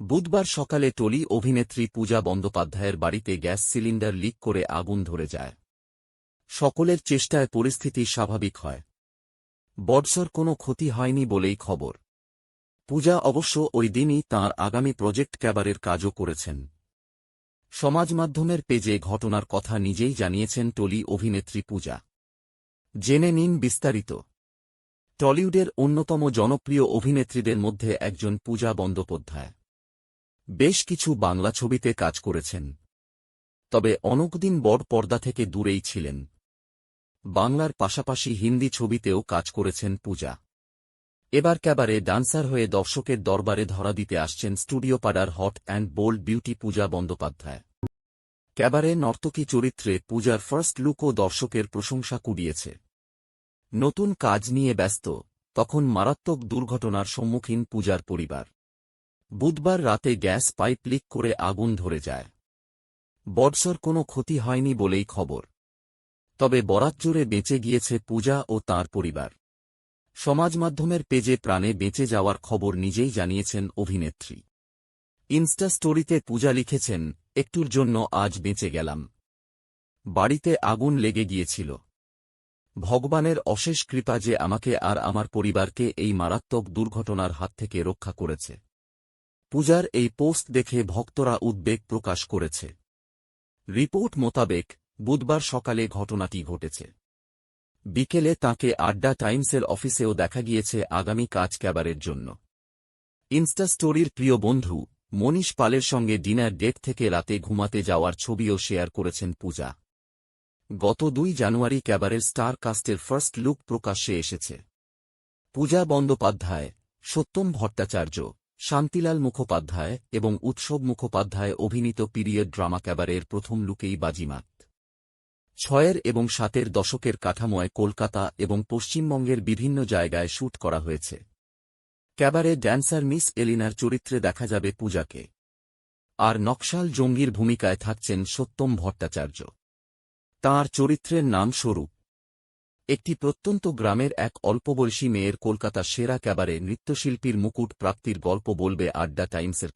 বুধবার সকালে টলি অভিনেত্রী পূজা বন্দ্যোপাধ্যায়ের বাড়িতে গ্যাস সিলিন্ডার লিক করে আগুন ধরে যায়। সকলের চেষ্টায় পরিস্থিতি স্বাভাবিক হয়। বর্ষর কোনো ক্ষতি হয়নি বলেই খবর। পূজা অবশ্য ওই দিনই তাঁর আগামী প্রজেক্ট ক্যাবারের কাজও করেছেন। সমাজ মাধ্যমের পেজে ঘটনার কথা নিজেই জানিয়েছেন টলি অভিনেত্রী পূজা। জেনে নিন বিস্তারিত। টলিউডের অন্যতম জনপ্রিয় অভিনেত্রীদের মধ্যে একজন পূজা বন্দ্যোপাধ্যায়। বেশ কিছু বাংলা ছবিতে কাজ করেছেন। তবে অনেকদিন বড় পর্দা থেকে দূরেই ছিলেন। বাংলার পাশাপাশি হিন্দি ছবিতেও কাজ করেছেন পূজা। এবার ক্যাবারে ডান্সার হয়ে দর্শকের দরবারে ধরা দিতে আসছেন স্টুডিও পাড়ার hot and bold beauty Puja Bandyopadhyay. Cabaret নর্তকী চরিত্রে পূজার ফার্স্ট লুকও দর্শকের প্রশংসা কুড়িয়েছে। নতুন কাজ নিয়ে ব্যস্ত, তখন মারাত্মক দুর্ঘটনার সম্মুখীন পূজার পরিবার। বুধবার রাতে গ্যাস পাইপ লিক করে আগুন ধরে যায়। বর্ষর কোনো ক্ষতি হয়নি বলেই খবর। তবে বরাত জোরে বেঁচে গিয়েছে পূজা ও তার পরিবার। সমাজ মাধ্যমের পেজে প্রাণে বেঁচে যাওয়ার খবর নিজেই জানিয়েছেন অভিনেত্রী। ইনস্টা স্টোরিতে পূজা লিখেছেন, একটুর জন্য আজ বেঁচে গেলাম। বাড়িতে আগুন লেগে গিয়েছিল। ভগবানের অশেষ কৃপা যে আমাকে আর আমার পরিবারকে এই মারাত্মক দুর্ঘটনার হাত থেকে রক্ষা করেছে। পূজার এই পোস্ট দেখে ভক্তরা উদ্বেগ প্রকাশ করেছে। রিপোর্ট মোতাবেক বুধবার সকালে ঘটনাটি ঘটেছে। বিকেলে তাকে আড্ডা টাইমসের অফিসেও দেখা গিয়েছে আগামী কাজ ক্যাবারের জন্য। ইনস্টা স্টোরির প্রিয় বন্ধু মনীষ পালের সঙ্গে ডিনার ডেট থেকে রাতে ঘুমাতে যাওয়ার ছবিও শেয়ার করেছেন পূজা। গত দুই জানুয়ারি ক্যাবারের স্টার কাস্টের ফার্স্ট লুক প্রকাশ্যে এসেছে। পূজা বন্দ্যোপাধ্যায়, সত্যম ভট্টাচার্য শান্তিলাল মুখোপাধ্যায় এবং উৎসব মুখোপাধ্যায় অভিনীত পিরিয়ড ড্রামা ক্যাবারের প্রথম লুকেই বাজিমাত। ছয়ের এবং সাতের দশকের কাঠামোয় কলকাতা এবং পশ্চিমবঙ্গের বিভিন্ন জায়গায় শ্যুট করা হয়েছে। ক্যাবারে ড্যান্সার মিস এলিনার চরিত্রে দেখা যাবে পূজাকে। আর নকশাল জঙ্গির ভূমিকায় থাকছেন সত্যম ভট্টাচার্য। তাঁর চরিত্রের নাম স্বরূপ। একটি প্রত্যন্ত গ্রামের এক অল্পবয়সী মেয়ের কলকাতা সেরা ক্যাবারে নৃত্যশিল্পীর মুকুট প্রাপ্তির গল্প বলবে আড্ডা টাইমসের